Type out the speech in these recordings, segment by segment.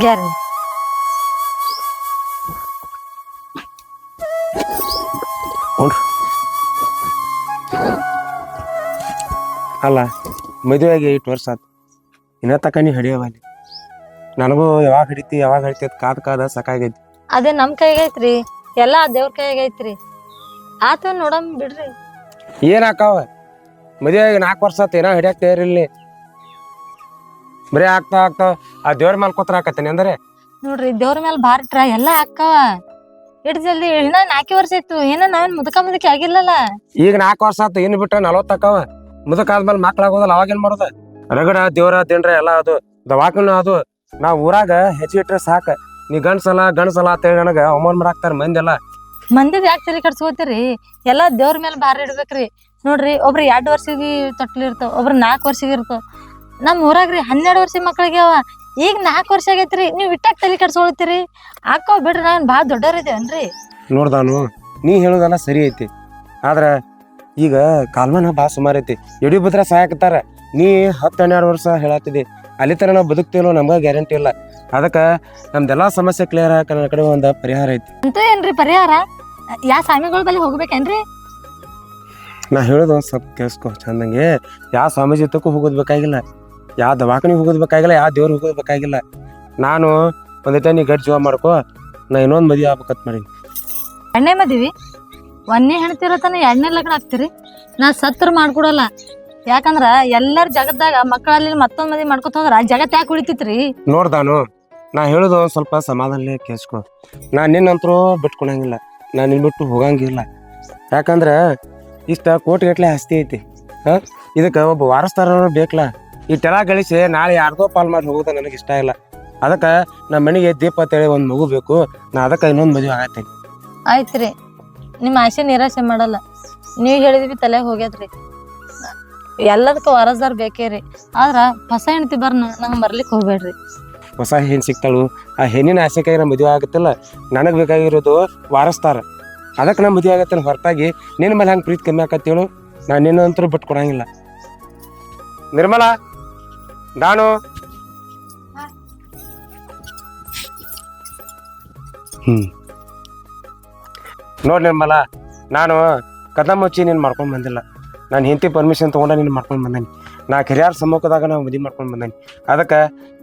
Guarantee ನೋಡ್ರಿ ಅಲ್ಲ ಮದುವೆಯಾಗಿ ಎಂಟು ವರ್ಷ ಆತು. ಇನ್ನ ತಕ ನೀ ಹಿಡಿಯವ ಅಲ್ಲಿ. ನನಗೂ ಯಾವಾಗ ಹಿಡಿತಿ ಯಾವಾಗ ಹಿಡಿತಿ ಅದು ಕಾದ್ ಕಾದ ಸಾಕಾಗೈತಿ ಅದೇ ನಮ್ ಕೈಗೈತ್ರಿ. ಎಲ್ಲಾ ದೇವ್ರ ಕೈಗೈತ್ರಿ. ಆತ ನೋಡಮ್ ಬಿಡ್ರಿ. ಏನಾಕಾವ ಮದುವೆಯಾಗಿ ನಾಲ್ಕು ವರ್ಷ ಆತು ಏನೋ ಹಿಡಿಯಕ್ ತಯಾರಿಲ್ಲಿ ಬರೀ ಆಗ್ತಾ ಆಗ್ತಾ ಆ ದೇವ್ರ ಮೇಲೆ ಕೂತ್ರ ಹಾಕತ್ತೇನೆ ಅಂದ್ರೆ? ನೋಡ್ರಿ ದೇವ್ರ ಮೇಲೆ ಭಾರಿ ಟ್ರೈ ಎಲ್ಲ ಹಾಕವ ಇಟ್ ಜಲ್ದಿ ಇನ್ನ ನಾಲ್ಕು ವರ್ಷ ಇತ್ತು ಏನ ನಾವೇನ್ ಮುದಕ ಮುದಕಿ ಆಗಿಲ್ಲಲ್ಲ ಈಗ ನಾಲ್ಕು ವರ್ಷ ಆತು ಏನು ಬಿಟ್ರೆ ನಲವತ್ತು ಹಾಕಾವ ಮುದಕ ಆದ್ಮೇಲೆ ಮಕ್ಳಾಗೋದಲ್ಲ ಅವಾಗ ಏನ್ ಮಾಡೋದು? ರಗಡ ದೇವ್ರ ತಿಂಡ್ರ ಎಲ್ಲ ಅದು ದವಾಖಾನು ಅದು. ನಾವ್ ಊರಾಗ ಹೆಚ್ಚಿಟ್ರೆ ಸಾಕ. ನೀ ಗಂಡ್ಸಲ ಗಂಡ್ಸಲ ಅಂತ ಹೇಳಿ ನನಗ ಅವಮಾನ ಮಾಡಾಕ್ತಾರ ಮಂದಿ ಎಲ್ಲ ಮಂದಿದ್ ಯಾಕೆ ತಲೆ ಕಟ್ಸ್ಕೋತೀರಿ ಎಲ್ಲಾ ದೇವ್ರ ಮೇಲೆ ಭಾರ ಇಡ್ಬೇಕ್ರಿ. ನೋಡ್ರಿ ಒಬ್ರು ಎರಡು ವರ್ಷಗಿ ತೊಟ್ಲಿರ್ತಾವ ಒಬ್ರು ನಾಲ್ಕು ವರ್ಷಗಿ ಇರ್ತಾವ. ನಮ್ ಊರಾಗ್ರಿ ಹನ್ನೆರಡು ವರ್ಷ ಮಕ್ಳಿಗೆ ಅವ. ಈಗ ನಾಲ್ಕು ವರ್ಷ ಆಗೈತ್ರಿ. ನೀವ್ ಇಟ್ಟಾಗ ತಲೆ ಕಟ್ಸ್ಕೊಳತ್ತೀರಿ ಹಾಕೋ ಬಿಡ್ರಿ ನಾನ್ ಭಾಳ ದೊಡ್ಡವ್ರಿದ್ದೇನ್ರಿ ನೋಡ್ದಾನು ನೀ ಹೇಳೋದೆಲ್ಲ ಸರಿ ಐತಿ. ಆದ್ರ ಈಗ ಕಾಲ್ಮನ ಬಾ ಸುಮಾರು ಐತಿ. ಎಡಿ ಬದ್ರ ಸಾಯಕತ್ತಾರ. ನೀ ಹತ್ತು ಹನ್ನೆರಡು ವರ್ಷ ಹೇಳತ್ತಿದಿ. ಅಲ್ಲಿ ತರ ನಾವು ಬದುಕ್ತೇನೋ ನಮ್ಗ ಗ್ಯಾರಂಟಿ ಇಲ್ಲ. ಅದಕ್ಕ ನಮ್ದೆಲ್ಲ ಸಮಸ್ಯೆ ಕ್ಲಿಯರ್ ಆಗ ನನ್ನ ಕಡೆ ಒಂದು ಪರಿಹಾರ ಐತಿ. ಅಂತ ಏನ್ರಿ ಪರಿಹಾರ? ಯಾ ಸ್ವಾಮಿಗಳ ಬಳಿ ಹೋಗ್ಬೇಕೇನ್ರಿ? ನಾ ಹೇಳೋದು ಒಂದ್ ಸ್ವಲ್ಪ ಕೇಳಿಸ್ಕೊ. ಚಂದಂಗೆ ಯಾವ ಸ್ವಾಮೀಜಿ ತಕ್ಕೂ ಹೋಗೋದ್ ಬೇಕಾಗಿಲ್ಲ. ಯಾವ ದವಾಖಾನಿಗೆ ಹೋಗೋದು ಬೇಕಾಗಿಲ್ಲ ಯಾವ ದೇವ್ರಿಗೆ ಹೋಗೋದು ಬೇಕಾಗಿಲ್ಲ ನಾನು ಒಂದೇ ನೀ ಗಟ್ಟಿ ಜೀವ ಮಾಡ್ಕೋ ನಾ ಇನ್ನೊಂದು ಮದುವೆ ಆಗ್ಬೇಕಂತ ಮಾಡೀನಿ. ಎಣ್ಣೆ ಮದುವೆ? ಒಂದೇ ಹೆಣ್ತಿರೋ ತನ ಎಣ್ಣೆ ಲಗ್ನ ಆಗ್ತೀರಿ? ನಾ ಸತ್ರ ಮಾಡ್ಕೊಡಲ್ಲ. ಯಾಕಂದ್ರ ಎಲ್ಲರ ಜಗತ್ದಾಗ ಮಕ್ಕಳಲ್ಲಿ ಮತ್ತೊಂದ್ ಮದಿ ಮಾಡ್ಕೊತ ಹೋದ್ರ ಜಗತ್ ಯಾಕೆ ಉಳಿತೈತ್ರಿ? ನೋಡ್ದಾನು ನಾ ಹೇಳೋದು ಒಂದ್ ಸ್ವಲ್ಪ ಸಮಾಧಾನಲೇ ಕೇಳಿಸ್ಕೊ. ನಾ ನಿನ್ನಂತರೂ ಬಿಟ್ಕೊಳಂಗಿಲ್ಲ ನಾ ನಿನ್ ಬಿಟ್ಟು ಹೋಗಂಗಿಲ್ಲ. ಯಾಕಂದ್ರ ಇಷ್ಟ ಕೋಟಿಗಟ್ಲೆ ಆಸ್ತಿ ಐತಿ. ಹ? ಇದಕ್ಕೆ ಒಬ್ಬ ವಾರಸ್ತಾರ ಬೇಕಲ್ಲ ಇಷ್ಟೆಲ್ಲ ಗಳಿಸಿ ನಾಳೆ ಯಾರ್ದೋ ಪಾಲ್ ಮಾಡಿ ಹೋಗೋದು ನನಗೆ ಇಷ್ಟ ಇಲ್ಲ. ಅದಕ್ಕೆ ನಮ್ಮ ಮನೆಗೆ ದೀಪ ಅಂತೇಳಿ ಒಂದು ಮಗು ಬೇಕು. ನಾ ಅದಕ್ಕೆ ಇನ್ನೊಂದು ಮದುವೆ ಆಗತ್ತೇನೆ. ಆಯ್ತ್ರಿ ನಿಮ್ಮ ಆಸೆ ನಿರಾಶೆ ಮಾಡಲ್ಲ. ನೀವ್ ಹೇಳಿದ್ವಿ ತಲೆ ಹೋಗ್ಯದ್ರಿ. ಎಲ್ಲದಕ್ಕೂ ವಾರಸ್ದಾರ್ ಬೇಕೇ ರೀ. ಆದ್ರ ಹೊಸ ಹೆಣ್ತಿ ಬರ್ ನಂಗೆ ಬರ್ಲಿಕ್ಕೆ ಹೋಗ್ಬೇಡ್ರಿ. ಹೊಸ ಹೆಣ್ಣು ಸಿಗ್ತಾಳು. ಆ ಹೆಣ್ಣಿನ ಆಸೆಕಾಗಿ ನಮ್ಮ ಮದುವೆ ಆಗುತ್ತಲ್ಲ. ನನಗೆ ಬೇಕಾಗಿರೋದು ವಾರಸ್ತಾರ ಅದಕ್ಕೆ ನಾ ಮದುವೆ ಆಗತ್ತೇನೆ ಹೊರತಾಗಿ. ನಿನ್ನ ಮೇಲೆ ಹಂಗೆ ಪ್ರೀತಿ ಕಮ್ಮಿ ಆಕತ್ತೇಳು. ನಾನು ನಿನ್ನಂತರೂ ಬಿಟ್ಟು ಕೊಡಂಗಿಲ್ಲ ನಿರ್ಮಲಾ! ನಾನು? ಹ್ಮ್. ನೋಡಿ ಮಲ್ಲ ನಾನು ಕದಂ ಮುಚ್ಚಿ ನೀನು ಮಾಡ್ಕೊಂಡು ಬಂದಿಲ್ಲ. ನಾನು ಹೆಂಡತಿ ಪರ್ಮಿಷನ್ ತೊಗೊಂಡು ನೀನು ಮಾಡ್ಕೊಂಡು ಬಂದೆನಿ. ನಾ ಕರಿಯಾರ ಸಮ್ಮುಖದಾಗ ನಾವು ಮದುವೆ ಮಾಡ್ಕೊಂಡು ಬಂದೆನಿ. ಅದಕ್ಕೆ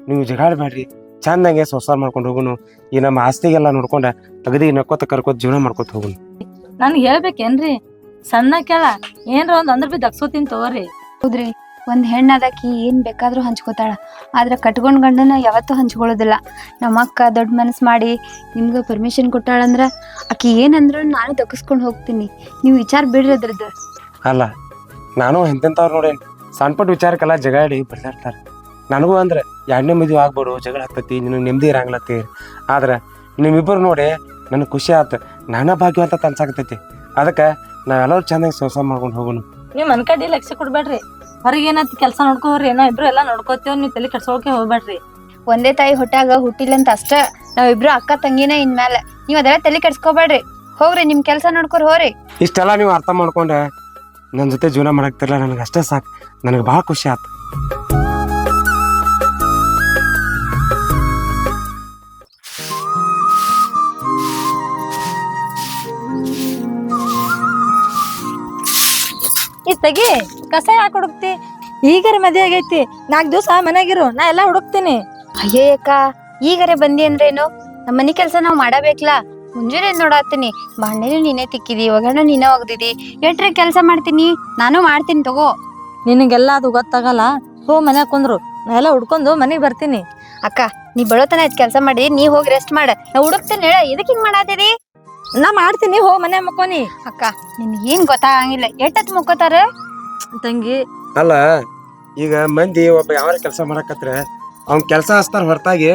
ನೀವು ಜಗಾಡಬೇಡ್ರಿ ಚಂದಂಗೆ ಸಂಸಾರ ಮಾಡ್ಕೊಂಡು ಹೋಗುನು. ಈ ನಮ್ಮ ಆಸ್ತಿಗೆಲ್ಲ ನೋಡ್ಕೊಂಡ ಅಗದಿ ನಕ್ಕೋತ ಕರ್ಕೋತ ಜೀವನ ಮಾಡ್ಕೋತ ಹೋಗುನು. ನನ್ಗೆ ಹೇಳ್ಬೇಕೇನ್ರಿ? ಸಣ್ಣ ಕೇಳ ಏನ್ರ ಒಂದ್ ಅಂದ್ರ ಬಿ ದಕ್ಸೋತೀನಿ ತಗೋರಿ. ಹೌದ್ರಿ. ಒಂದ್ ಅದಕ್ಕೆ ಏನು ಬೇಕಾದರೂ ಹಂಚ್ಕೋತಾಳ. ಆದರೆ ಕಟ್ಕೊಂಡು ಗಂಡನ ಯಾವತ್ತೂ ಹಂಚ್ಕೊಳ್ಳೋದಿಲ್ಲ. ನಮ್ಮ ಅಕ್ಕ ದೊಡ್ಡ ಮನಸ್ಸು ಮಾಡಿ ನಿಮ್ಗೆ ಪರ್ಮಿಷನ್ ಕೊಟ್ಟಾಳಂದ್ರೆ ಆಕೆ ಏನಂದ್ರೂ ನಾನು ದಕ್ಕಿಸ್ಕೊಂಡ್ ಹೋಗ್ತೀನಿ. ನೀವು ವಿಚಾರ ಬಿಡ್ರಿ ಅದ್ರದ್ದು. ಅಲ್ಲ, ನಾನು ಎಂತೆಂಥವ್ರು ನೋಡಿ ಸಣ್ಣ ಪುಟ್ಟ ವಿಚಾರಕ್ಕೆಲ್ಲ ಜಗಾಡಿ ಬಡ್ದಾಡ್ತಾರೆ ನನಗೂ ಅಂದ್ರೆ ಎರಡನೇ ಮದುವೆ ಆಗ್ಬೇಡು, ಜಗಳ ಆಗ್ತೈತಿ, ನಿನಗೆ ನೆಮ್ಮದಿ ಇರಂಗ್ಲತ್ತಿ. ಆದ್ರೆ ನಿಮ್ಮಿಬ್ಬರು ನೋಡಿ ನನಗೆ ಖುಷಿ ಆಯ್ತು ನಾನೇ ಭಾಗ್ಯವಂತ ಅಂತ ಅನ್ಸಾಕತ್ತೈತಿ. ಅದಕ್ಕೆ ನಾವೆಲ್ಲರೂ ಚೆನ್ನಾಗಿ ಸಂಸಾರ ಮಾಡ್ಕೊಂಡು ಹೋಗುನು ನೀವ್ ಮನ್ ಕಡೆ ಲಕ್ಷ ಕೊಡ್ಬೇಡ್ರಿ. ಹೊರಗೆ ಏನಾಯ್ತು ಕೆಲಸ ನೋಡ್ಕೋರಿ ಏನೋ ಇಬ್ರು ಎಲ್ಲಾ ನೋಡ್ಕೋತೇವ್ ನೀವ್ ತಲೆ ಕೆಡ್ಸೋಕೆ ಹೋಗ್ಬೇಡ್ರಿ. ಒಂದೇ ತಾಯಿ ಹೊಟ್ಯಾಗ ಹುಟ್ಟಿಲ್ಲ ಅಂತ ಅಷ್ಟ ನಾವಿಬ್ರು ಅಕ್ಕ ತಂಗಿನ ಇನ್ಮೇಲೆ ನೀವ್ ಅದೆಲ್ಲ ತಲೆ ಕೆಡ್ಸ್ಕೊಬೇಡ್ರಿ. ಹೋಗ್ರಿ ನಿಮ್ ಕೆಲ್ಸ ನೋಡ್ಕೊರ್ ಹೋರಿ ಇಷ್ಟೆಲ್ಲ ನೀವು ಅರ್ಥ ಮಾಡ್ಕೊಂಡೆ. ನನ್ನ ಜೊತೆ ಜೀವನ ಮಾಡಕ್ತಿರಲ್ಲ ನನಗೆ ಅಷ್ಟೇ ಸಾಕು. ನನಗೆ ಭಾಳ ಖುಷಿ ಆಯ್ತು ಈ ತೆಗಿ ಕಸ ಯಾಕೆ ಹುಡುಕ್ತಿ. ಈಗರ ಮದ್ವೆ ಆಗೈತಿ. ನಾಲ್ಕು ದಿವಸ ಮನೆಗಿರು ನಾ ಎಲ್ಲಾ ಹುಡುಕ್ತೀನಿ. ಅಯ್ಯೇ ಅಕ್ಕ ಈಗರೆ ಬಂದಿ ಅಂದ್ರೇನು? ನಮ್ಮ ಮನಿ ಕೆಲ್ಸ ನಾವ್ ಮಾಡಬೇಕ್ಲಾ? ಮುಂಜಾನೆ ನೋಡಾತೀನಿ ಬಾಂಡೆನೂ ನೀನೇ ತಿಕ್ಕಿದಿ ಒಗ್ಗರಣೆ ನೀನೇ ಒಗ್ದಿದಿ. ಎಟ್ರೆ ಕೆಲಸ ಮಾಡ್ತೀನಿ. ನಾನು ಮಾಡ್ತೀನಿ ತಗೋ. ನಿನಗೆಲ್ಲ ಅದು ಗೊತ್ತಾಗಲ್ಲ? ಹೋ ಮನ್ಯಾಗ ಕುಂದ್ರು. ನಾ ಎಲ್ಲ ಹುಡ್ಕೊಂಡು ಮನೆಗೆ ಬರ್ತೀನಿ. ಅಕ್ಕ ನೀ ಬಳೋತನ ಆಯ್ತು ಕೆಲಸ ಮಾಡಿ ನೀ ಹೋಗಿ ರೆಸ್ಟ್ ಮಾಡ. ನಾ ಹುಡುಕ್ತೇನೆ ಹೇಳ ಎದಕ್ ಹಿಂಗ್ ಮಾಡಾತಿದಿ? ನಾ ಮಾಡ್ತೀನಿ ಹೋ ಮನೆ ಮಕ್ಕೋನಿ. ಅಕ್ಕ ನಿನ್ ಏನ್ ಗೊತ್ತಾಗಂಗಿಲ್ಲ. ಎಟ್ಟತ್ ಮುಕ್ಕೋತಾರ? ತಂಗಿ. ಅಲ್ಲ ಈಗ ಮಂದಿ ಒಬ್ಬ ಯಾವ ಕೆಲಸ ಮಾಡಕತ್ರ ಅವ್ನ್ ಕೆಲಸ ಹಚ್ತಾರ ಹೊರತಾಗಿ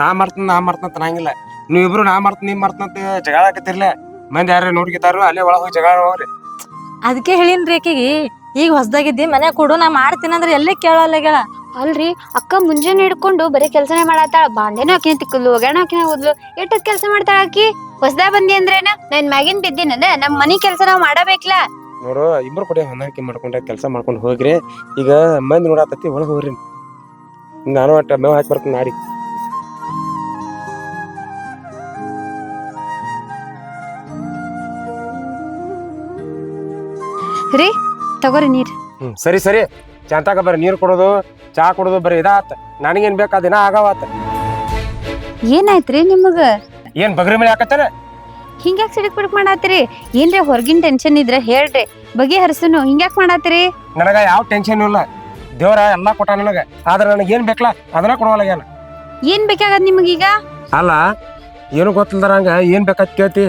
ನಾ ಮಾಡ್ತೀನಿ ನಾ ಮಾಡ್ತೀನಿ ಅಂತ ನೀವು ನೀವಿಬ್ರು ನಾ ಮಾಡ್ತೀನಿ ನೀ ಮಾಡ್ತೀನಿ ಅಂತ ಜಗಳ ಆಕತ್ತಿರ್ಲೆ? ಮಂದಿ ಯಾರು ನೋಡ್ಕಿತಾರ ಅಲ್ಲೇ ಒಳಗೆ ಹೋಗಿ ಜಗಳ ಹೋಗ್ರಿ ಅದಕ್ಕೆ ಹೇಳಿನ್ರಿ ಆಕಿಗೆ ಈಗ ಹೊಸದಾಗಿದ್ದಿ ಮನೆ ಕೊಡು ನಾ ಮಾಡ್ತೀನಿ ಅಂದ್ರೆ ಎಲ್ಲಿ ಕೇಳಲ್ಲ ಗೆಳ ಅಲ್ರಿ ಅಕ್ಕ ಮುಂಜಾನೆ ಹಿಡ್ಕೊಂಡು ಬರೀ ಕೆಲಸನೇ ಮಾಡತ್ತಾಳ. ಬಾಂಡೆನ ಆಕಿನ ತಿಕ್ಕಲು ಒಗ್ಯಾಣ ಆಕಿನ ಓದ್ಲು. ಎಟ್ಟದ್ ಕೆಲಸ ಮಾಡ್ತಾಳ ಆಕಿ? ಹೊಸದಾ ಬಂದಿ ಅಂದ್ರೇನ? ನನ್ ಮ್ಯಾಗಿನ್ ಬಿದ್ದಿನ ನಮ್ ಮನಿ ಕೆಲಸ ನಾವ್ ನೋಡು ಇಬ್ರು ಕೂಡ ಹೊಂದಾಣಿಕೆ ಮಾಡ್ಕೊಂಡ ಕೆಲಸ ಮಾಡ್ಕೊಂಡು ಹೋಗ್ರಿ. ಈಗ ಮಂದಿ ನೋಡಾತತಿ ಒಳಗೆ ಹೋಗ್ರಿ. ನಾನು ಅಟ್ಟ ಮೇವ್ ಹಾಕಿ ಬರ್ತೀನಿ ನಾಡಿ. ರೀ ತಗೋರಿ ನೀರು. ಹ್ಮ್ ಸರಿ ಸರಿ. ಚಾಂತಾಗ ಬರ್ರಿ ನೀರು ಕೊಡೋದು. ಚಾ ಕುಡಿದು ಬರೀ ಇದಾತ. ನನಗೇನ್ ಬೇಕಾ ದಿನ ಆಗವಾತ. ಏನಾಯ್ತ್ರಿ ನಿಮಗ? ಏನ್ ಬಗ್ರಿ ಮೇಲೆ ಹಾಕತ್ತಾರ ಹಿಂಗ್ಯಾಕ್ ಸಿಡಿಕ್ ಬಿಡಕ್ ಮಾಡಾತ್ರಿ ಏನ್ರಿ ಹೊರಗಿನ ಟೆನ್ಷನ್ ಇದ್ರೆ ಹೇಳ್ರಿ. ಬಗೆ ಬಗೆಹರಿಸುನು ಹಿಂಗ್ಯಾಕ್ ಮಾಡಾತ್ರಿ ನನಗ ಯಾವ ಟೆನ್ಷನ್ ಇಲ್ಲ. ದೇವ್ರ ಎಲ್ಲಾ ಕೊಟ್ಟ ನನಗ. ಆದ್ರೆ ನನಗೆ ಏನ್ ಬೇಕಲ್ಲ ಅದನ್ನ ಕೊಡವಲ್ಲ ಏನ್? ಬೇಕಾಗದ್ ನಿಮಗೀಗ ಅಲ್ಲ ಏನು ಗೊತ್ತಿಲ್ದಾರಂಗ ಏನ್ ಬೇಕಾದ್ ಕೇಳ್ತಿ.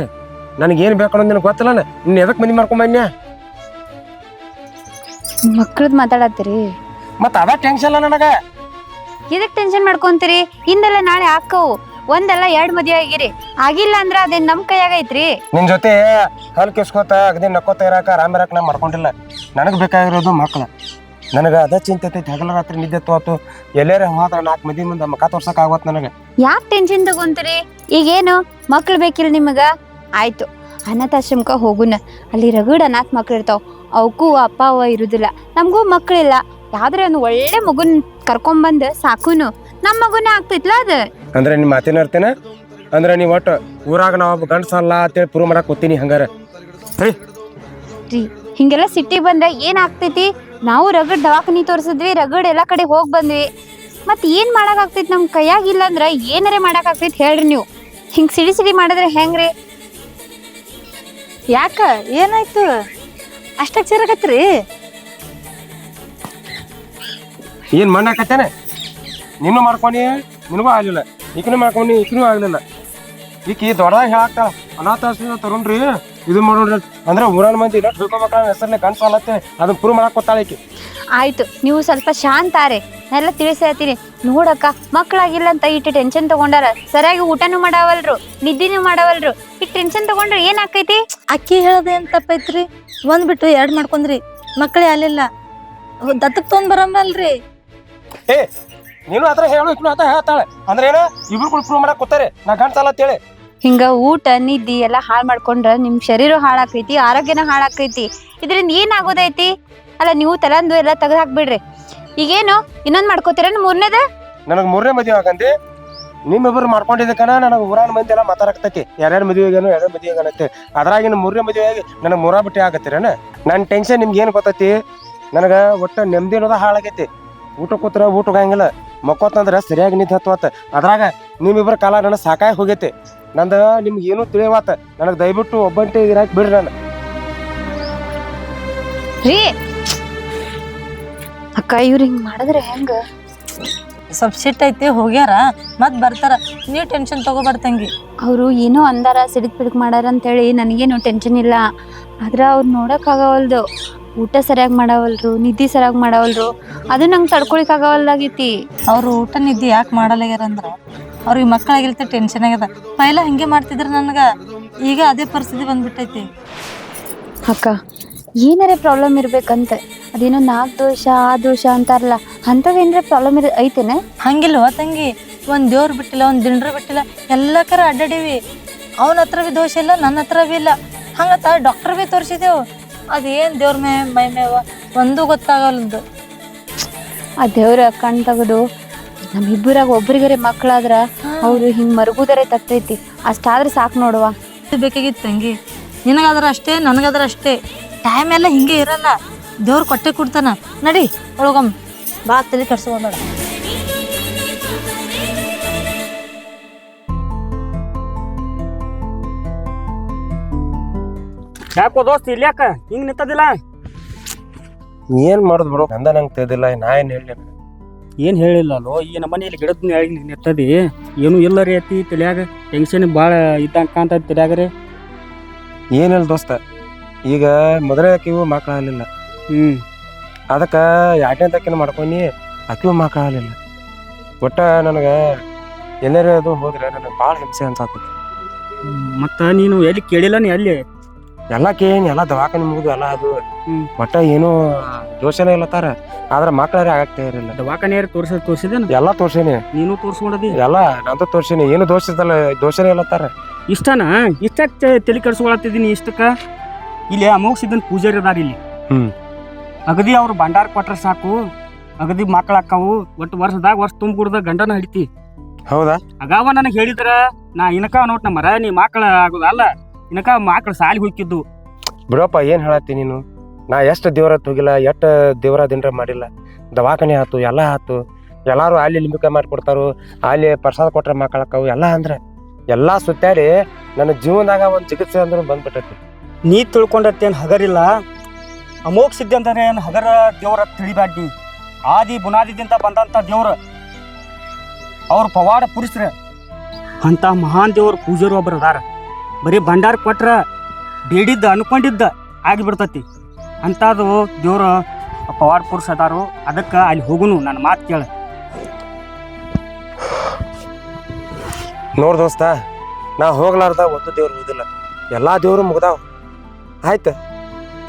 ನನಗೆ ಏನ್ ಬೇಕು ಅನ್ನೋದು ನಿನಗೆ ಗೊತ್ತಿಲ್ಲ ನಿನ್ನ ಎದಕ್ ಮನಿ ಮಾಡ್ಕೊಂಬನ್ಯ ಮಕ್ಳದ್ ಮಾತಾಡತ್ತೀರಿ. ಮತ್ತ ಅದ ಟೆನ್ಷನ್ ಅಲ್ಲ ನನಗ. ಇದಕ್ ಟೆನ್ಷನ್ ಮಾಡ್ಕೊಂತೀರಿ? ಹಿಂದೆಲ್ಲ ನಾಳೆ ಹಾಕವು. ಒಂದಲ್ಲ ಎರಡ್ ಮದ್ವೆ ಆಗಿರಿ. ಆಗಿಲ್ಲ ಅಂದ್ರ ಅದೇ ನಮ್ ಕೈಯಾಗ ಐತ್ರಿ? ನಿನ್ ಜೊತೆ ಹಲ್ ಕಿಸ್ಕೋತ ಅಗದಿ ನಕ್ಕೋತ ಇರಾಕ ಆರಾಮ್ ಇರಾಕ ನಾ ಮಾಡ್ಕೊಂಡಿಲ್ಲ. ನನಗೆ ಬೇಕಾಗಿರೋದು ಮಕ್ಳ. ನನಗ ಅದ ಚಿಂತೆ ಐತಿ ಹಗಲ ರಾತ್ರಿ ನಿದ್ದೆ ತೋತು. ಎಲ್ಲೇರ ಹೋದ್ರ ನಾಲ್ಕು ಮದಿ ಮುಂದೆ ಮಕ ತೋರ್ಸಕ್ ಆಗೋತ್ ನನಗೆ. ಯಾಕ್ ಟೆನ್ಷನ್ ತಗೊಂತೀರಿ? ಈಗೇನು? ಮಕ್ಳು ಬೇಕಿಲ್ಲ ನಿಮಗ? ಆಯ್ತು. ಅನಾಥಾಶ್ರಮಕ್ಕೆ ಹೋಗುನ. ಅಲ್ಲಿ ರಗಡ್ ಅನಾಥ ಮಕ್ಳು ಇರ್ತಾವ. ಅವಕ್ಕೂ ಅಪ್ಪ ಅವ್ವ ಇರುದಿಲ್ಲ. ನಮಗೂ ಮಕ್ಳಿಲ್ಲ. ಯಾವ್ದ್ರ ಒಂದು ಒಳ್ಳೆ ಮಗುನ್ ಕರ್ಕೊಂಬಂದ್ ಸಾಕುನು. ನಮ್ಮ ಮಗುನೇ ಆಗ್ತೈತ್ಲ ಅದ? ಅಂದ್ರೆ ನಿಮ್ಮ ಮಾತಿನ ಅರ್ಥನ? ಅಂದ್ರೆ ನೀವ್ ಒಟ್ಟು ಊರಾಗ ನಾವ್ ಒಬ್ಬ ಗಂಡಸಲ್ಲ ಅಂತೇಳಿ ಪ್ರೂವ್ ಮಾಡಕ್ ಕೂತೀನಿ ಹಂಗಾರ. ರೀ ಹಿಂಗೆಲ್ಲ ಸಿಟ್ಟಿಗೆ ಬಂದ್ರೆ ಏನ್ ಆಗ್ತೈತಿ? ನಾವು ರಗಡ್ ದವಾಖಾನಿ ತೋರ್ಸಿದ್ವಿ ರಗಡ್ ಎಲ್ಲಾ ಕಡೆ ಹೋಗ್ ಬಂದ್ವಿ. ಮತ್ ಏನ್ ಮಾಡಕ್ ಆಗ್ತೈತಿ ನಮ್ ಕೈಯಾಗ ಇಲ್ಲ ಅಂದ್ರ ಏನಾರೇ ಮಾಡಕ್ ಆಗ್ತೈತಿ ಹೇಳ್ರಿ ನೀವು. ಹಿಂಗ್ ಸಿಡಿ ಸಿಡಿ ಮಾಡಿದ್ರೆ ಹೆಂಗ್ರಿ? ಯಾಕ? ಏನಾಯ್ತು? ಅಷ್ಟಕ್ಕೆ ಸೇರಕತ್ರಿ ಏನ್ ಮಣ್ಣಾಕತ್ತೇನೆ? ನೀನು ಮಾಡ್ಕೊನಿ ನಿನಗೂ ಆಗ್ಲಿಲ್ಲ. ಈಕನೂ ಮಾಡ್ಕೊಂಡಿ ಈಕನೂ ಆಗ್ಲಿಲ್ಲ. ಈಕಿ ದೊಡ್ಡದಾಗ ಹೇಳಾಕ್ತಾಳ ಅನಾಥಾಶ್ರಮ ತಗೊಂಡ್ರಿ ಇದು ಮಾಡೋಣ ಅಂದ್ರೆ ಊರನ್ ಮಂದಿ ಇಲ್ಲ ತಿಳ್ಕೊಬೇಕ ಹೆಸರನ್ನ ಗಂಡ ಸಾಲತ್ತೆ ಅದನ್ನ ಪ್ರೂವ್ ಮಾಡಕ್ ಕೊತ್ತಾಳ ಈಕಿ. ಆಯ್ತು ನೀವು ಸ್ವಲ್ಪ ಶಾಂತ ಆರೆ. ಎಲ್ಲ ತಿಳಿಸ್ತೀನಿ ನೋಡಕ್ಕ ಮಕ್ಕಳಾಗಿಲ್ಲ ಅಂತ ಇಟ್ಟು ಟೆನ್ಷನ್ ತಗೊಂಡಾರ ಸರಿಯಾಗಿ ಊಟನೂ ಮಾಡವಲ್ರು ನಿದ್ದಿನೂ ಮಾಡವಲ್ರು. ಇಟ್ಟು ಟೆನ್ಷನ್ ತಗೊಂಡ್ರೆ ಏನ್ ಆಕೈತಿ? ಅಕ್ಕಿ ಹೇಳೋದು ಏನ್ ತಪ್ಪೈತ್ರಿ? ಒಂದ್ ಬಿಟ್ಟು ಎರಡ್ ಮಾಡ್ಕೊಂಡ್ರಿ. ಮಕ್ಕಳೇ ಅಲ್ಲಿಲ್ಲ ದತ್ತಕ್ ತೊಗೊಂಡ್ ಬರಂಬಲ್ರಿ. ಏ ನೀನು ಆತರ ಹೇಳು ಈಕಿನೂ ಅದ ಹೇಳ್ತಾಳೆ. ಅಂದ್ರೆ ಏನು? ಇಬ್ರು ಕೂಡ ಪ್ರೂವ್ ಮಾಡಕ್ ಕೊತ್ತಾರೆ ನಾ ಗಂಡ ಹೇಳಿ. ಹಿಂಗ ಊಟ ನಿದ್ದಿ ಎಲ್ಲಾ ಹಾಳ್ ಮಾಡ್ಕೊಂಡ್ರ ನಿಮ್ ಶರೀರ ಹಾಳಾಕೈತಿ ಆರೋಗ್ಯನ ಹಾಳಾಕೈತಿ ಇದ್ರಿಂದ ಏನ್ ಆಗೋದೈತಿ ಅಲ್ಲ ನೀವು ತಲಂದು ಎಲ್ಲ ತೆಗೆದು ಹಾಕ್ಬಿಡ್ರಿ. ಈಗೇನು ಇನ್ನೊಂದ್ ಮಾಡ್ಕೋತೀರೇನು ಮೂರನೇದ? ನನಗೆ ಮೂರನೇ ಮದುವೆ ಆಗಂದಿ ನಿಮ್ಮಿಬ್ಬರು ಮಾಡ್ಕೊಂಡಿದ್ದಕ್ಕನ ನನಗೆ ಊರಾನ ಮಂದಿ ಎಲ್ಲ ಮಾತಾಡಕ್ತೈತಿ ಯಾರ್ಯಾರು ಮದುವೆ ಆಗ್ಯಾನು ಯಾರ್ಯಾರು ಮದುವೆ ಆಗತ್ತೆ ಅದ್ರಾಗಿನ ಮೂರನೇ ಮದುವೆ ಆಗಿ ನನಗೆ ಮೂರಾ ಬಿಟ್ಟಿ ಆಗತ್ತಿರೇನ? ನನ್ನ ಟೆನ್ಷನ್ ನಿಮ್ಗೆ ಏನು ಗೊತ್ತೈತಿ? ನನಗೆ ಒಟ್ಟು ನೆಮ್ಮದಿ ಅನ್ನೋದ ಹಾಳಾಗೈತಿ. ಊಟ ಕೂತ್ರ ಊಟ ಹೋಗಂಗಿಲ್ಲ ಮಕ್ಕೋತಂದ್ರೆ ಸರಿಯಾಗಿ ನಿಂತು ಹತ್ತುವತ್ತ. ಅದ್ರಾಗ ನಿಮ್ಮಿಬ್ಬರ ಕಾಲ ನನ್ನ ಸಾಕಾಯ ಹೋಗೈತಿ. ನಂದು ನಿಮ್ಗೆ ಏನೂ ತಿಳಿಯವಾತ ನನಗೆ ದಯವಿಟ್ಟು ಒಬ್ಬಂಟಿ ಇರಾಕ್ ಬಿಡ್ರಿ ನಾನು. ರೀ. ಅಕ್ಕ ಇವ್ರು ಹಿಂಗೆ ಮಾಡಿದ್ರೆ ಹೆಂಗ? ಸ್ವಲ್ಪ ಸಿಟ್ ಐತಿ ಹೋಗ್ಯಾರ. ಮತ್ ಬರ್ತಾರ. ನೀವು ಟೆನ್ಷನ್ ತಗೋಬಾರ್ದಂಗಿ ಅವರು ಏನೋ ಅಂದಾರ ಸಿಡಿಕ್ ಪಿಡಿಕ್ ಮಾಡ್ಯಾರ ಅಂತೇಳಿ ನನಗೇನು ಟೆನ್ಷನ್ ಇಲ್ಲ. ಆದ್ರೆ ಅವ್ರು ನೋಡಕ್ ಆಗವಲ್ದು. ಊಟ ಸರಿಯಾಗಿ ಮಾಡವಲ್ರು ನಿದ್ದೆ ಸರಿಯಾಗಿ ಮಾಡವಲ್ರು. ಅದು ನಂಗೆ ತಡ್ಕೊಳಿಕ್ ಆಗವಲ್ದಾಗೈತಿ ಅವ್ರು ಊಟ ನಿದ್ದೆ ಯಾಕೆ ಮಾಡಲಾಗ್ಯಾರಂದ್ರ ಅವ್ರಿಗೆ ಮಕ್ಕಳಾಗಿಲ್ತ ಟೆನ್ಷನ್ ಆಗ್ಯದ. ಪೈಲ ಹಂಗೆ ಮಾಡ್ತಿದ್ರು ನನಗೆ. ಈಗ ಅದೇ ಪರಿಸ್ಥಿತಿ ಬಂದ್ಬಿಟ್ಟೈತಿ. ಅಕ್ಕ ಏನಾರ ಪ್ರಾಬ್ಲಮ್ ಇರ್ಬೇಕಂತ? ಅದೇನೋ ನಾಲ್ಕು ದೋಷ ಆ ದೋಷ ಅಂತಾರಲ್ಲ ಅಂಥದ್ದೇನ್ರ ಪ್ರಾಬ್ಲಮ್ ಇರ ಐತೇನೆ? ಹಂಗಿಲ್ವ ತಂಗಿ? ಒಂದು ದೇವ್ರು ಬಿಟ್ಟಿಲ್ಲ ಒಂದು ದಿಂಡ್ರು ಬಿಟ್ಟಿಲ್ಲ ಎಲ್ಲ ಕರ ಅಡ್ಡಾಡಿವಿ. ಅವನ ಹತ್ರ ಬಿ ದೋಷ ಇಲ್ಲ ನನ್ನ ಹತ್ರ ಬಿ ಇಲ್ಲ. ಹಂಗತ್ತ ಡಾಕ್ಟರ್ ಬಿ ತೋರಿಸಿದೆವು. ಅದೇನ್ ದೇವ್ರ ಮೇ ಮೈ ಮೇವ? ಒಂದೂ ಗೊತ್ತಾಗಲ್ದು. ಆ ದೇವ್ರ ಕಣ್ ತೆಗೆದು ನಮ್ಮಿಬ್ಬರಾಗ ಒಬ್ರಿಗರೆ ಮಕ್ಕಳಾದ್ರ ಅವ್ರು ಹಿಂಗ್ ಮರುಗುದರೆ ತಪ್ಪೈತಿ ಅಷ್ಟಾದ್ರೆ ಸಾಕು ನೋಡುವ. ಇದು ಬೇಕಾಗಿತ್ತು ತಂಗಿ. ನಿನಗಾದ್ರ ಅಷ್ಟೇ ನನಗಾದ್ರ ಅಷ್ಟೇ. ಟೈಮ್ ಎಲ್ಲ ಹಿಂಗೆ ಇರಲ್ಲ. ದೇವ್ರು ಕೊಟ್ಟೆ ಕೊಡ್ತಾನ. ನಡಿ ಒಳಗಮ್ಮ. ಬಾ ತಲೆ ಕಟ್ಸ್ಕೊಂಡ ಯಾಕೋ ದೋಸ್ತ್ ಇಲ್ಯಾಕ? ಯಾಕ ಹಿಂಗ್ ನಿಂತದಿಲ್ಲ? ಏನು ಮಾಡೋದು ಬಿಡು ಅಂದ ನಂಗೆ ತಿಳಿದಿಲ್ಲ ನಾ ಏನು ಹೇಳಿ ಏನ್ ಹೇಳಿಲ್ಲಲ್ಲೋ ಈ ನಮ್ಮ ಮನೆಯಲ್ಲಿ ಗಿಡದ ನೆತ್ತದಿ ಏನು ಇಲ್ಲ ರೀ ಅತಿ ತಲ್ಯಾಗ ಟೆನ್ಷನ್ ಭಾಳ ಇದ್ದಂಗ ಕಾಣ್ತದ ತಲ್ಯಾಗ ರೀ. ಏನಿಲ್ಲ ದೋಸ್ತ ಈಗ ಮೊದಲೇ ಆಕಿವು ಮಕ್ಕಳಾಗಲಿಲ್ಲ ಹ್ಮ್. ಅದಕ್ಕೆ ಯಾಟೆ ತಕ್ಕಿನ ಮಾಡ್ಕೊನಿ ಆಕಿವು ಮಕ್ಕಳಾಗಲಿಲ್ಲ ಒಟ್ಟ ನನಗೆ ಎಲ್ಲರೂ ಅದು ಹೋದ್ರೆ ನನಗೆ ಭಾಳ ಹಿಂಸೆ ಅನ್ಸಾತೈತಿ ಮತ್ತ ನೀನು ಎಲ್ಲಿ ಕೇಳಿಲ್ಲ ನೀ ಅಲ್ಲಿ? ಎಲ್ಲ ಕೇಳಿ ಎಲ್ಲ ದವಾಖಾನೆ ಮುಗಿದು ಎಲ್ಲ ಅದು. ಒಟ್ಟ ಏನೂ ಇಲ್ಲ ಇಲ್ಲತ್ತಾರ. ಆದ್ರೆ ಮಕ್ಕಳಾರೆ ಆಗಕ್ಕೆ ಇರಲಿಲ್ಲ ದವಾಖಾನೆ ತೋರ್ಸ ತೋರಿಸಿದೆ ಎಲ್ಲ ತೋರ್ಸೇನಿ. ನೀನು ತೋರಿಸ್ಕೊಂಡದಿ? ಎಲ್ಲ ನಂದು ತೋರಿಸಿನಿ. ಏನು ದೋಷ ದೋಷರೇ ಇಲ್ಲತ್ತಾರ. ಇಷ್ಟನ? ಇಷ್ಟ ತಲೆ ಕೆಡ್ಸ್ಕೊಳತ್ತಿದ್ದೀನಿ ಇಷ್ಟಕ್ಕ. ಇಲ್ಲಿ ಅಮೋಘ ಪೂಜಾರಿ ಅದಾರ ಇಲ್ಲಿ. ಹ್ಮ್. ಅಗದಿ ಅವ್ರು ಭಂಡಾರ ಕೊಟ್ರೆ ಸಾಕು. ಅಗದಿ ಮಕ್ಕಳ ಅಕ್ಕವು. ಒಟ್ಟು ವರ್ಷದಾಗ ವರ್ಷ ತುಂಬ ಗಂಡನ ಹಿಡಿತಿ. ಹೌದಾ? ಅಗಾವ ನನಗೆ ಹೇಳಿದ್ರ ನಾ ಇನಕ ನೋಟ್ ನಮ್ಮ ಮರ ನೀ ಮಕ್ಕಳ ಆಗೋದಲ್ಲ. ಇನಕ ಮಕ್ಕಳು ಸಾಲಿ ಹೋಗಿದ್ದು ಬಿಡಪ್ಪ ಏನು ಹೇಳತ್ತಿ ನೀನು? ನಾ ಎಷ್ಟು ದೇವ್ರ ಹೋಗಿಲ್ಲ ಎಷ್ಟು ದೇವ್ರ ದಿನರ ಮಾಡಿಲ್ಲ. ದವಾಖಾನೆ ಆತು ಎಲ್ಲ ಆತು. ಎಲ್ಲಾರು ಅಲ್ಲಿ ಲಿಂಬಿಕ ಮಾಡಿಕೊಡ್ತಾರು ಅಲ್ಲಿ ಪ್ರಸಾದ ಕೊಟ್ರೆ ಮಕ್ಕಳಕ್ಕವು ಎಲ್ಲ ಅಂದ್ರೆ. ಎಲ್ಲ ಸುತ್ತಾಡಿ ನನ್ನ ಜೀವನದಾಗ ಒಂದು ಚಿಕಿತ್ಸೆ ಅಂದ್ರೆ ಬಂದ್ಬಿಟ್ಟೈತಿ. ನೀ ತಿಳ್ಕೊಂಡತ್ತೇನು ಹಗರಿಲ್ಲ? ಅಮೋಘ ಸಿದ್ಧಿ ಅಂದ್ರೆ ಏನು ಹಗರ ದೇವ್ರ ತಿಳಿಬ್ಯಾಡ್ಡಿ ಆದಿ ಬುನಾದಿದಿಂದ ಬಂದಂಥ ದೇವ್ರ. ಅವ್ರ ಪವಾಡ ಪುರುಷರ. ಅಂತ ಮಹಾನ್ ದೇವ್ರ ಪೂಜರು ಒಬ್ರು ಅದಾರ. ಬರೀ ಭಂಡಾರ ಕೊಟ್ರ ಬೇಡಿದ್ದ ಅನ್ಕೊಂಡಿದ್ದ ಆಗಿಬಿಡ್ತತಿ. ಅಂಥದ್ದು ದೇವ್ರ ಪವಾರ್ ಪುರುಷ ಅದಾರು ಅದಕ್ಕೆ ಅಲ್ಲಿ ಹೋಗುನು ನನ್ನ ಮಾತು ಕೇಳ. ನೋಡ್ ದೋಸ್ತ ನಾ ಹೋಗ್ಲಾರ್ದ ಒಂದು ದೇವ್ರು ಹೋದಿಲ್ಲ ಎಲ್ಲ ದೇವರು ಮುಗ್ದಾವ. ಆಯ್ತು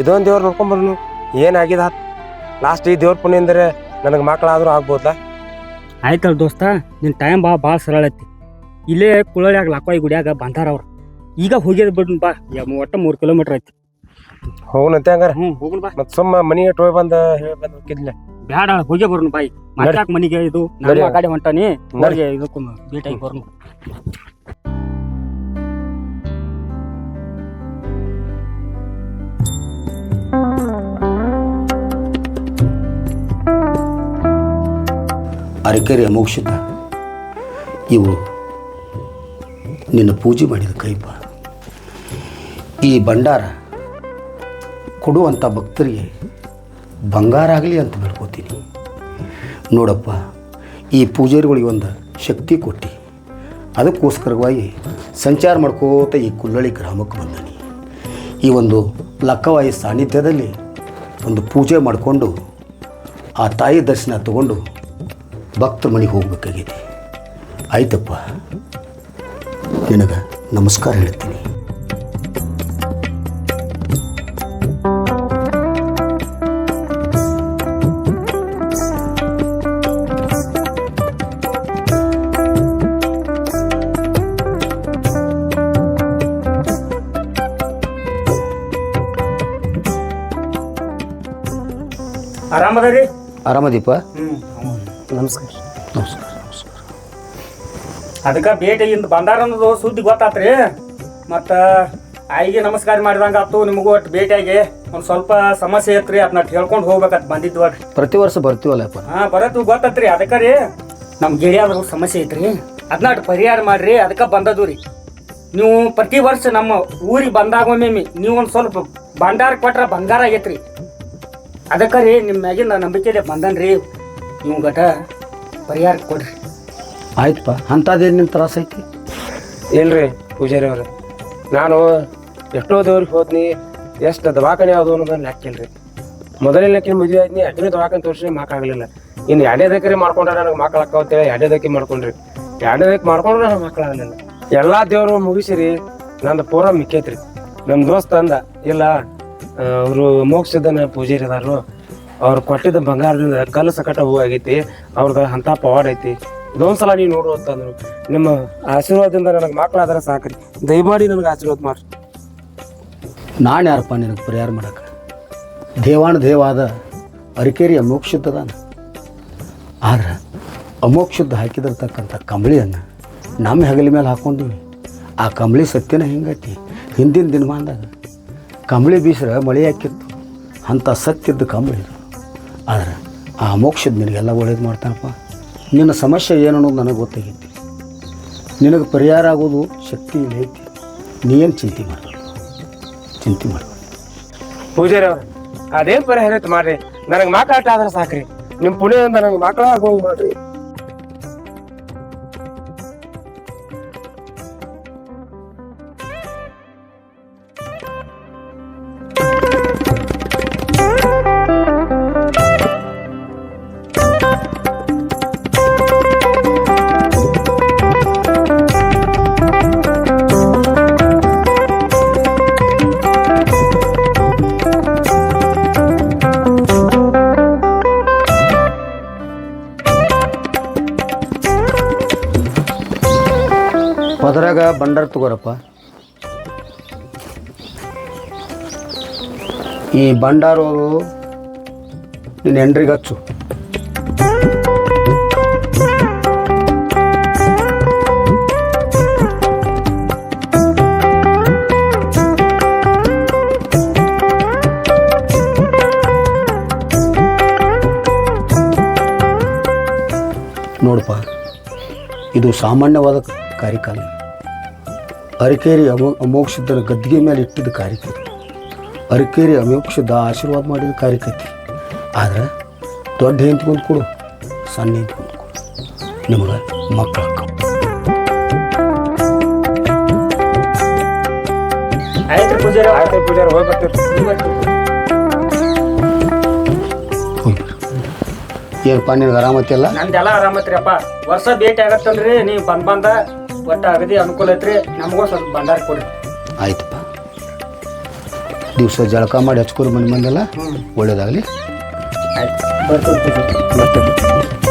ಇದೊಂದು ದೇವ್ರು ನೋಡ್ಕೊಂಬರ್ನು ಏನಾಗಿದ? ಲಾಸ್ಟ್ ಈ ದೇವ್ರ ಪುಣ್ಯ ಅಂದ್ರೆ ನನಗೆ ಮಕ್ಕಳಾದ್ರೂ ಆಗ್ಬೋದ ಆಯ್ತಲ್ಲ ದೋಸ್ತ ನಿನ್ನ ಟೈಮ್ ಬಾ ಭಾಳ ಸರಳ ಐತಿ ಇಲ್ಲೇ ಕುಳಳ್ಯಾಗ ಲಾಕ್ವಾಯಿ ಗುಡಿಯಾಗ ಬಂದಾರ ಅವ್ರು. ಈಗ ಹೋಗ್ಯದ ಬಿಡ್ ಬಾ. ಯಾ- ಒಟ್ಟ ಮೂರು ಕಿಲೋಮೀಟರ್ ಐತಿ. ಹೋಗ್ನಂತೆ ಹಂಗಾರ? ಹ್ಞೂ ಹೋಗುಣ ಬಾ. ಮತ್ ಸುಮ್ಮ ಮನಿ ಟೋಯ್ ಬಂದ ಹೇಳಿ ಬಂದ್ ಹೋಗಿದ್ಲೆ ಬ್ಯಾಡ ಹೋಗೇ ಬರ್ನು ಬಾಯಿ ಮತ್ತಾಕ್ ಮನಿಗೆ ಇದು ನಡಿ. ನಾನು ಆ ಕಡೆ ಹೊಂಟಾನಿ. ನಡಿ. ಇದಕ್ಕೂ ಭೇಟಿಯಾಗಿ ಬರ್ನು. ಅರಕೆರೆ ಅಮೋಕ್ಷಿತ ಇವು ನಿನ್ನ ಪೂಜೆ ಮಾಡಿದ ಕೈಪ ಈ ಭಂಡಾರ ಕೊಡುವಂಥ ಭಕ್ತರಿಗೆ ಬಂಗಾರ ಆಗಲಿ ಅಂತ ಬೇಡ್ಕೋತೀನಿ. ನೋಡಪ್ಪ, ಈ ಪೂಜಾರಿಗಳಿಗೆ ಒಂದು ಶಕ್ತಿ ಕೊಟ್ಟು. ಅದಕ್ಕೋಸ್ಕರವಾಗಿ ಸಂಚಾರ ಮಾಡ್ಕೋತ ಈ ಕುಲ್ಲಳ್ಳಿ ಗ್ರಾಮಕ್ಕೆ ಬಂದನಿ. ಈ ಒಂದು ಲಕ್ಕವಾಯಿ ಸಾನ್ನಿಧ್ಯದಲ್ಲಿ ಒಂದು ಪೂಜೆ ಮಾಡಿಕೊಂಡು ಆ ತಾಯಿ ದರ್ಶನ ತಗೊಂಡು ಭಕ್ತರ ಮನೆಗೆ ಹೋಗಬೇಕಾಗಿದೆ. ಆಯ್ತಪ್ಪ, ನಿನಗೆ ನಮಸ್ಕಾರ ಹೇಳ್ತೀನಿ. ಆರಾಮದರಿ ಆರಾಮದೀಪ ಹ್ಮ್. ನಮಸ್ಕಾರ. ನಮಸ್ಕಾರ ನಮಸ್ಕಾರ ಅದಕ್ಕೆ ಭೇಟಿಯಿಂದ ಬಂದಾರ ಅನ್ನೋದು ಸುದ್ದಿ ಗೊತ್ತಾತ್ರಿ. ಮತ್ತು ಆಯಿಗೆ ನಮಸ್ಕಾರ ಮಾಡಿದಂಗೆ ಆತು ನಿಮಗೂ ಒಟ್ಟು ಭೇಟಿಯಾಗಿ. ಒಂದು ಸ್ವಲ್ಪ ಸಮಸ್ಯೆ ಐತ್ರಿ ಅದನ್ನ ಹೇಳ್ಕೊಂಡು ಹೋಗ್ಬೇಕಂತ ಬಂದಿದ್ವಿ ಪ್ರತಿ ವರ್ಷ ಬರ್ತೀವಲ್ಲಪ್ಪ ಹಾಂ ಬರತ್ತು ಗೊತ್ತತ್ರಿ. ಅದಕ್ಕೆ ರೀ ನಮ್ಮ ಗಿಳಿಯಾದ್ರು ಸಮಸ್ಯೆ ಐತ್ರಿ. ಅದನ್ನ ಪರಿಹಾರ ಮಾಡ್ರಿ ಅದಕ್ಕೆ ಬಂದದ್ದು ರೀ. ನೀವು ಪ್ರತಿ ವರ್ಷ ನಮ್ಮ ಊರಿಗೆ ಬಂದಾಗ ಒಮ್ಮೆ ನೀವು ಒಂದು ಸ್ವಲ್ಪ ಭಂಡಾರ ಕೊಟ್ರೆ ಬಂಗಾರ ಆಗೈತ್ರಿ. ಅದಕ್ಕೆ ರೀ ನಿಮ್ಮ ಮ್ಯಾಗಿನ ಬಂದನ್ ರೀ. ನೀವು ಗಟ ಪರಿಹಾರ ಕೊಡ್ರಿ. ಆಯ್ತಪ್ಪ ಅಂಥದ್ದೇನು ನಿಮ್ಮ ತ್ರಾಸ ಐತಿ? ಇಲ್ರಿ ಪೂಜಾರಿ ಅವರು ನಾನು ಎಷ್ಟೋ ದೇವ್ರಿಗೆ ಹೋದ್ನಿ ಎಷ್ಟು ದವಾಖಾನೆ ಯಾವುದು ಅನ್ನೋದನ್ನ ಲೆಕ್ಕಿಲ್ರಿ ಮೊದಲನೇ ಲೆಕ್ಕಿನ ಮದುವೆ ಆದ್ನಿ ಎರಡನೇ ದವಾಖಾನೆ ತೋರಿಸಿ ಮಾಕಾಗಲಿಲ್ಲ ಇನ್ನು ಎರಡನೇದಕ್ಕೆ ಮಾಡ್ಕೊಂಡ್ರೆ ನನಗೆ ಮಕ್ಕಳು ಎರಡೇ ಎರಡನೇದಕ್ಕೆ ಮಾಡ್ಕೊಂಡ್ರಿ. ಎರಡನೇದಕ್ಕೆ ಮಾಡ್ಕೊಂಡ್ರೆ ನನಗೆ ಮಕ್ಕಳಾಗಲಿಲ್ಲ ಎಲ್ಲ ದೇವರು ಮುಗಿಸಿರಿ ನಂದು ಪೂರ ಮಿಕ್ಕೈತ್ರಿ. ನಮ್ಮ ದೋಸ್ತ ಅಂದ ಇಲ್ಲ ಅವರು ಮೋಕ್ಷದನ ಪೂಜಾರಿ ಅದಾರು ಅವ್ರು ಕೊಟ್ಟಿದ್ದ ಬಂಗಾರದಿಂದ ಕಲ್ಲು ಸಕಟ ಹೂ ಆಗೈತಿ ಅವ್ರದ್ದು ಅಂತ ಪವಾಡ್ ಐತಿ. ಇದೊಂದ್ಸಲ ನೀವು ನೋಡು ಅಂತಂದ್ರು ನಿಮ್ಮ ಆಶೀರ್ವಾದದಿಂದ ನನಗೆ ಮಕ್ಕಳಾದ್ರೆ ಸಾಕ್ರಿ. ದಯಮಾಡಿ ನನಗೆ ಆಶೀರ್ವಾದ ಮಾಡ್ರಿ. ನಾನು ಯಾರಪ್ಪ ನಿನಗೆ ಪರಿಹಾರ ಮಾಡಕ್ಕೆ ದೇವಾನು ದೇವಾದ ಅರಿಕೇರಿ ಅಮೋಕ್ಷದ್ದದಾನ ಆದ್ರೆ ಅಮೋಕ್ಷದ್ದು ಹಾಕಿದಿರ್ತಕ್ಕಂಥ ಕಂಬಳಿಯನ್ನು ನಮ್ಮ ಹೆಗಲ ಮೇಲೆ ಹಾಕ್ಕೊಂಡಿವಿ ಆ ಕಂಬಳಿ ಸತ್ಯನ ಹೆಂಗೈತಿ? ಹಿಂದಿನ ದಿನಮಾನದಾಗ ಕಂಬಳಿ ಬೀಸ್ರೆ ಮಳೆ ಹಾಕಿತ್ತು. ಅಂಥ ಸತ್ತಿದ್ದು ಕಂಬಳಿ ಆದರೆ ಆ ಮೋಕ್ಷದ ನಿನಗೆಲ್ಲ ಒಳ್ಳೇದು ಮಾಡ್ತಾನಪ್ಪ. ನಿನ್ನ ಸಮಸ್ಯೆ ಏನು ಅನ್ನೋದು ನನಗೆ ಗೊತ್ತಾಗೈತಿ. ನಿನಗೆ ಪರಿಹಾರ ಆಗೋದು ಶಕ್ತಿ ಐತಿ. ನೀ ಏನು ಚಿಂತೆ ಮಾಡಬೇಕು ಚಿಂತೆ ಮಾಡಬೇಕು ಪೂಜಾರಿ ಅವ್ರ ಅದೇ ಪರಿಹಾರ ಮಾಡ್ರಿ. ನನಗೆ ಮಾತಾಡ್ತಾ ಆದ್ರೆ ಸಾಕ್ರಿ. ನಿಮ್ಮ ಪುಣ್ಯದಿಂದ ನನಗೆ ಮಕ್ಕಳ ಆಗೋದು ಮಾಡ್ರಿ. ಬಂಡಾರ ತಗೋರಪ್ಪ ಈ ಬಂಡಾರೋದು ನಿನ್ನ ಹೆಂಡ್ರಿಗೆ ಹಚ್ಚು ನೋಡಪ್ಪ ಇದು ಸಾಮಾನ್ಯವಾದ ಕಾರ್ಯಕ್ರಮ ಅರಿಕೇರಿ ಅಮೋ ಅಮೋಕ್ಷದ ಗದ್ದಿಗೆ ಮೇಲೆ ಇಟ್ಟಿದ್ದ ಕಾರ್ಯಕ್ರಮ ಅರಿಕೇರಿ ಅಮೋಕ್ಷದ ಆಶೀರ್ವಾದ ಮಾಡಿದ ಕಾರ್ಯಕೈತಿ ಆದ್ರೆ ದೊಡ್ಡ ಹೆಂತ ಬಂದು ಕೊಡು ಸಣ್ಣ ಹೆಂತ ಬಂದು ಕೊಡು. ನಿಮಗೆ ಮಕ್ಕಳು ಏನಪ್ಪ ನಿನಗೆ ಆರಾಮತ್ತಿಲ್ಲ ನಂದೆಲ್ಲ ಆರಾಮತ್ರಿ ಅಪ್ಪ. ವರ್ಷ ಭೇಟಿ ಆಗತ್ತಲ್ರಿ ನೀವು ಬಂದ್ ಬಂದ. ಒಟ್ಟ ಅಗದಿ ಅನುಕೂಲ ಐತ್ರಿ ನಮಗೂ ಸ್ವಲ್ಪ ಭಂಡಾರ ಕೊಡ್ರಿ ಆಯ್ತಪ್ಪ. ದಿವಸ ಜಳಕ ಮಾಡಿ ಹಚ್ಕೊಂಡು ಬಂದು ಬಂದಲ್ಲ ಒಳ್ಳೇದಾಗಲಿ. ಆಯ್ತು. ಬರ್ತೀವಿ ಪೂಜಾರಿ ಬರ್ತೀವಿ.